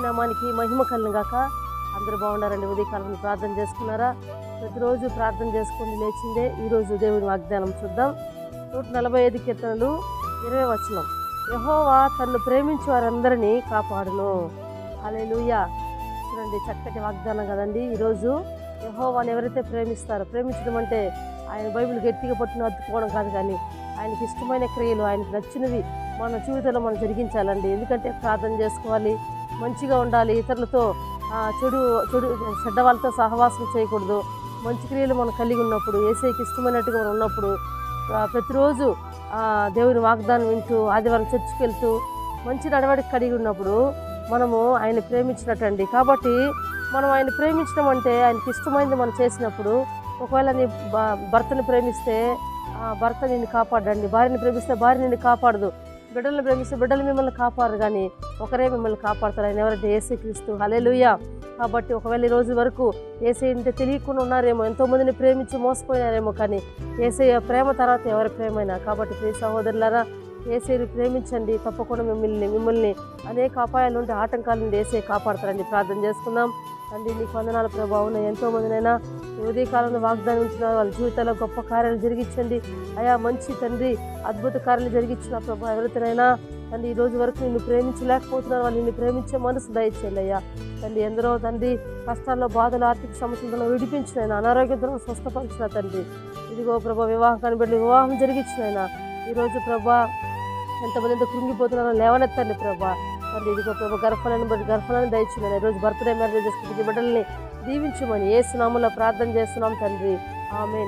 నామానికి మహిమ కలిగిన అందరూ బాగున్నారండి ఉదయకాలం ప్రార్థన చేసుకున్నారా? ప్రతిరోజు ప్రార్థన చేసుకుని లేచిందే ఈరోజు దేవుని వాగ్దానం చూద్దాం. నూట నలభై ఐదు కీర్తనలు ఇరవై వచనం. యహోవా తన్ను ప్రేమించి వారందరినీ కాపాడును. హల్లెలూయా. చూడండి చక్కటి వాగ్దానం కదండి. ఈరోజు యహోవాని ఎవరైతే ప్రేమిస్తారో ప్రేమించడం అంటే ఆయన బైబిల్ గట్టిగా పట్టును అత్తుకోవడం కాదు కానీ ఆయనకి ఇష్టమైన క్రియలు ఆయనకు నచ్చినవి మన జీవితంలో మనం జరిగించాలండి. ఎందుకంటే ప్రార్థన చేసుకోవాలి మంచిగా ఉండాలి. ఇతరులతో చెడు చెడు చెడ్డ వాళ్ళతో సహవాసం చేయకూడదు. మంచి క్రియలు మనం కలిగి ఉన్నప్పుడు ఏసైకి ఇష్టమైనట్టుగా మనం ఉన్నప్పుడు ప్రతిరోజు దేవుని వాగ్దానం వింటూ ఆదివారం చర్చికి వెళ్తూ మంచి నడవడికి కలిగి ఉన్నప్పుడు మనము ఆయన ప్రేమించినట్టండి. కాబట్టి మనం ఆయన ప్రేమించడం అంటే ఆయనకి ఇష్టమైనది మనం చేసినప్పుడు ఒకవేళ నీ భర్తను భర్తని ప్రేమిస్తే భర్త నిన్ను కాపాడండి. భార్యని ప్రేమిస్తే భార్య నిన్ను కాపాడదు. బిడ్డలను ప్రేమిస్తే బిడ్డలు మిమ్మల్ని కాపాడరు కానీ ఒకరే మిమ్మల్ని కాపాడతారు. ఆయన ఎవరంటే ఏసీ క్రీస్తు హలేలుయ్యా కాబట్టి ఒకవేళ ఈ రోజు వరకు ఏసీ అంటే తెలియకుండా ఉన్నారేమో ఎంతోమందిని ప్రేమించి మోసపోయినారేమో కానీ ఏసై ప్రేమ తర్వాత ఎవరి ప్రేమైనా? కాబట్టి ప్రియ సహోదరులారా ఏసీని ప్రేమించండి. తప్పకుండా మిమ్మల్ని మిమ్మల్ని అనేక అపాయాలు ఉంటే ఆటంకాల నుండి ఏసీ కాపాడతారండి ప్రార్థన చేసుకుందాం. తండ్రి నీకు వందనాల ప్రభావం ఎంతో మందినైనా ఉదయకాలంలో వాగ్దానం ఇచ్చిన వాళ్ళ జీవితాల్లో గొప్ప కార్యాలు జరిగించండి. అయా మంచి తండ్రి అద్భుత కార్యాలు జరిగించిన ప్రభా ఎవరితోనైనా తండ్రి ఈ రోజు వరకు నిన్ను ప్రేమించలేకపోతున్నారు వాళ్ళు నిన్ను ప్రేమించే మనసు దయచేయండి అయ్యా. తండ్రి ఎందరో తండ్రి కష్టాల్లో బాధలు ఆర్థిక సమస్యలను విడిపించినైనా అనారోగ్యంతో స్వస్థపరిచిన తండ్రి. ఇదిగో ప్రభా వివాహం కనిపెట్టి వివాహం జరిగించినైనా ఈరోజు ప్రభా ఎంతమంది కృంగిపోతున్నారో లేవనెత్తండి ప్రభా. మరి ఇదిగో ప్రభు గర్భాలను బట్టి గర్భాలను దయచున్నాను ఈరోజు బర్త్డే మ్యారేజ్ చేసుకుంటే బిడ్డల్ని దీవించమని ఏ స్నామంలో ప్రార్థన చేస్తున్నాం తండ్రి. ఆమె